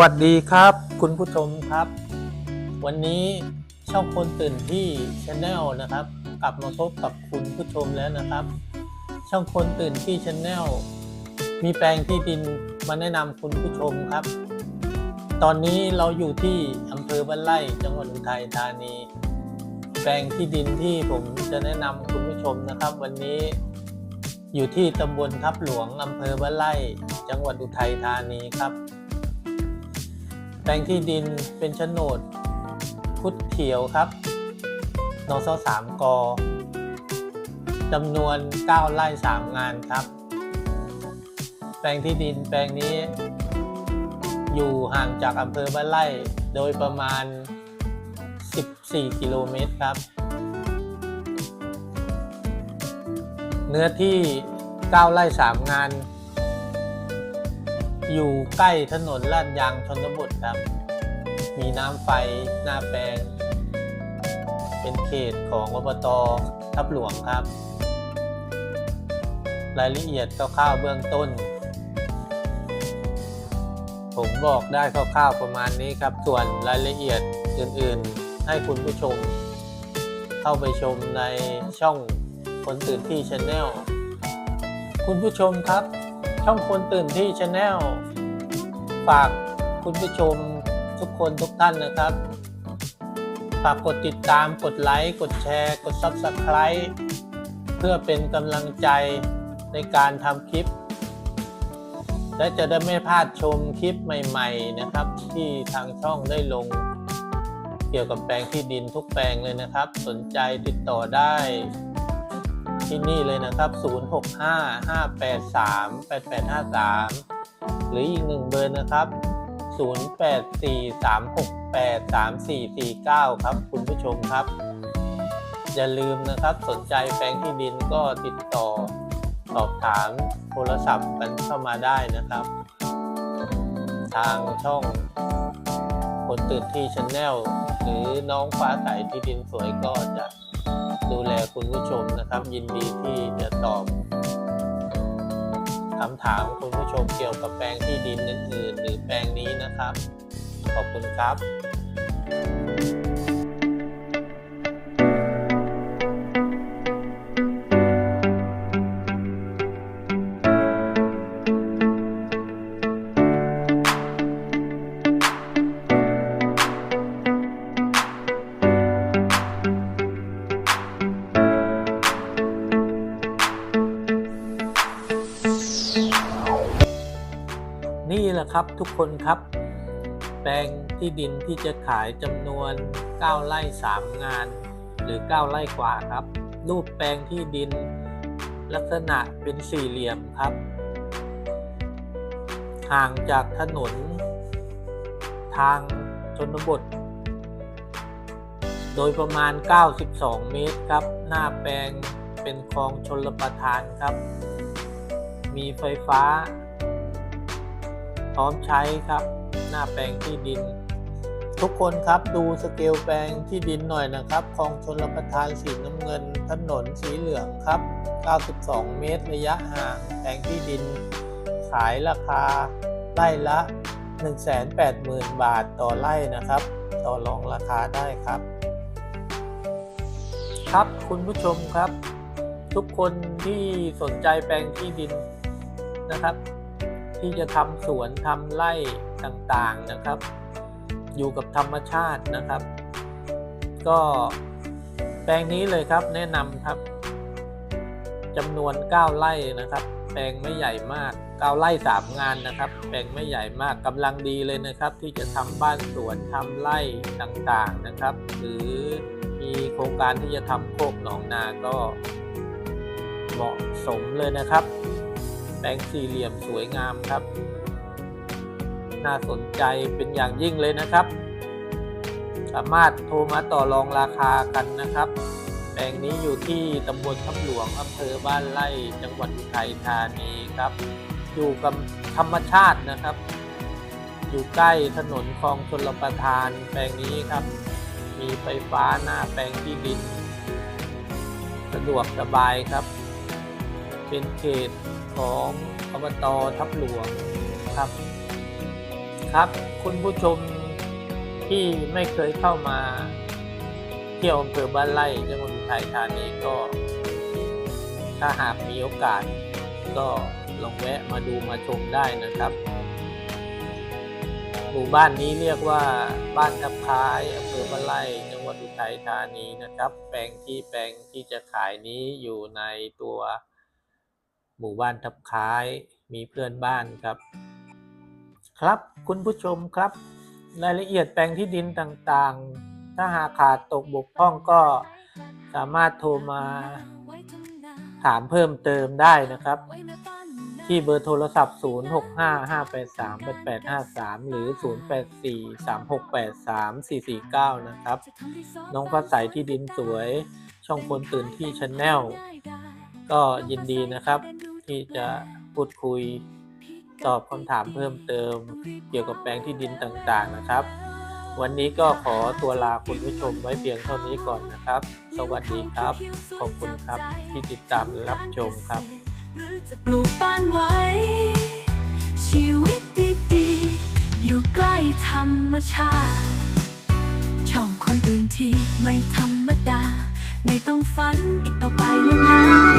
วัสดีครับ คุณผู้ชมครับ วันนี้ช่องคนตื่นที่ชแนลนะครับ กลับมาพบกับคุณผู้ชมแล้วนะครับ ช่องคนตื่นที่ชแนลมีแปลงที่ดินมาแนะนำคุณผู้ชมครับ ตอนนี้เราอยู่ที่อำเภอบ้านไร่จังหวัดอุทัยธานี แปลงที่ดินที่ผมจะแนะนำคุณผู้ชมนะครับ วันนี้อยู่ที่ตำบลทับหลวงอำเภอบ้านไร่จังหวัดอุทัยธานีครับ แปลงที่ดินเป็นโฉนดพุทธเขียวครับนสสามกจำนวน 9 ไร่ 3 งานครับ แปลงที่ดินแปลงนี้ อยู่ห่างจากอำเภอบ้านไร่โดยประมาณ 14 กิโลเมตรครับ เนื้อที่ 9 ไร่ 3 งาน อยู่ใกล้ถนนลาดยางชนบท ครับ มีน้ำไฟหน้าแปลง เป็นเขตของอบตทับหลวงครับ รายละเอียดคร่าวๆเบื้องต้น ผมบอกได้คร่าวๆประมาณนี้ครับ ส่วนรายละเอียดอื่นๆ ให้คุณผู้ชม เข้าไปชมในช่องคนตื่นที่ช n แนลคุณผู้ชมครับ ช่องคนตื่นที่ช n แนลฝาก คุณผู้ชมทุกคนทุกท่านนะครับฝากกดติดตามกดไลค์กดแชร์ กด Subscribe เพื่อเป็นกำลังใจในการทำคลิป และจะได้ไม่พลาดชมคลิปใหม่ ๆนะครับ ที่ทางช่องได้ลง เกี่ยวกับแปลงที่ดินทุกแปลงเลยนะครับ สนใจติดต่อได้ที่นี่เลยนะครับ 0655838853 หรืออีกหนึ่งเบอร์นะครับ 0843683449 ครับคุณผู้ชมครับ อย่าลืมนะครับสนใจแปลงที่ดินก็ติดต่อสอบถามโทรศัพท์กันเข้ามาได้นะครับ ทางช่องคนตื่นที่ช n แนลหรือน้องฟ้าใสที่ดินสวยก็จะดูแลคุณผู้ชมนะครับ ยินดีที่จะตอบ คำถามคุณผู้ชมเกี่ยวกับแปลงที่ดินอื่นๆหรือแปลงนี้นะครับ ขอบคุณครับ นี่แหละครับทุกคนครับ แปลงที่ดินที่จะขายจำนวน 9 ไร่ 3 งาน หรือ 9 ไร่กว่าครับ รูปแปลงที่ดินลักษณะเป็นสี่เหลี่ยมครับ ห่างจากถนน ทางชนบท โดยประมาณ 92 เมตรครับ หน้าแปลงเป็นคลองชลประทานครับ มีไฟฟ้า ร้อมใช้ครับ หน้าแปลงที่ดิน ทุกคนครับดูสเกลแปลงที่ดินหน่อยนะครับคลองชนรับประทานสีน้ำเงิน ถนนสีเหลืองครับ 92 เมตรระยะห่างแปลงที่ดิน ขายราคาไร่ละ 180,000 บาทต่อไร่นะครับ ต่อรองราคาได้ครับ ครับคุณผู้ชมครับ ทุกคนที่สนใจแปลงที่ดินนะครับ ที่จะทำสวนทำไร่ต่างๆนะครับ อยู่กับธรรมชาตินะครับ ก็แปลงนี้เลยครับแนะนำครับจำนวน 9 ไร่นะครับ แปลงไม่ใหญ่มาก 9 ไร่ 3 งานนะครับ แปลงไม่ใหญ่มากกำลังดีเลยนะครับ ที่จะทำบ้านสวนทำไร่ต่างๆนะครับ หรือมีโครงการที่จะทำโคกหนองนาก็เหมาะสมเลยนะครับ แปลงสี่เหลี่ยมสวยงามครับ น่าสนใจเป็นอย่างยิ่งเลยนะครับ สามารถโทรมาต่อรองราคากันนะครับ แปลงนี้อยู่ที่ตำบลทับหลวงอำเภอบ้านไร่จังหวัดอุทัยธานีครับ อยู่กับธรรมชาตินะครับ อยู่ใกล้ถนนคลองชลประทานแปลงนี้ครับ มีไฟฟ้าหน้าแปลงที่ดิน สะดวกสบายครับ เป็นเขต ของอบตทับหลวงครับ ครับ คุณผู้ชมที่ไม่เคยเข้ามาเที่ยวอำเภอบ้านไร่จังหวัดอุทัยธานีก็ ถ้าหากมีโอกาส ก็ลองแวะมาดูมาชมได้นะครับหมู่บ้านนี้เรียกว่าบ้านทับคายอำเภอบ้านไร่จังหวัดอุทัยธานีนะครับ แปลงที่แปลงที่จะขายนี้อยู่ในตัว หมู่บ้านทับคาย มีเพื่อนบ้านครับ ครับคุณผู้ชมครับ รายละเอียดแปลงที่ดินต่างๆ ถ้าหากขาดตกบกพร่องก็สามารถโทรมาถามเพิ่มเติมได้นะครับ ที่เบอร์โทรศัพท์ 0655838853 หรือ 0843683449 นะครับ น้องฟ้าใสที่ดินสวย ช่องคนตื่นที่ช n แนลก็ยินดีนะครับ ที่จะพูดคุยตอบคำถามเพิ่มเติม เกี่ยวกับแปลงที่ดินต่างๆนะครับ วันนี้ก็ขอตัวลาคุณผู้ชมไว้เพียงเท่านี้ก่อนนะครับ สวัสดีครับ ขอบคุณครับที่ติดตามรับชมครับหรือจะปลูกบ้านไว้ ชีวิตดีๆอยู่ใกล้ธรรมชาติช่องคนอื่นที่ไม่ธรรมดา ไม่ต้องฝันอีกต่อไปแล้วนะ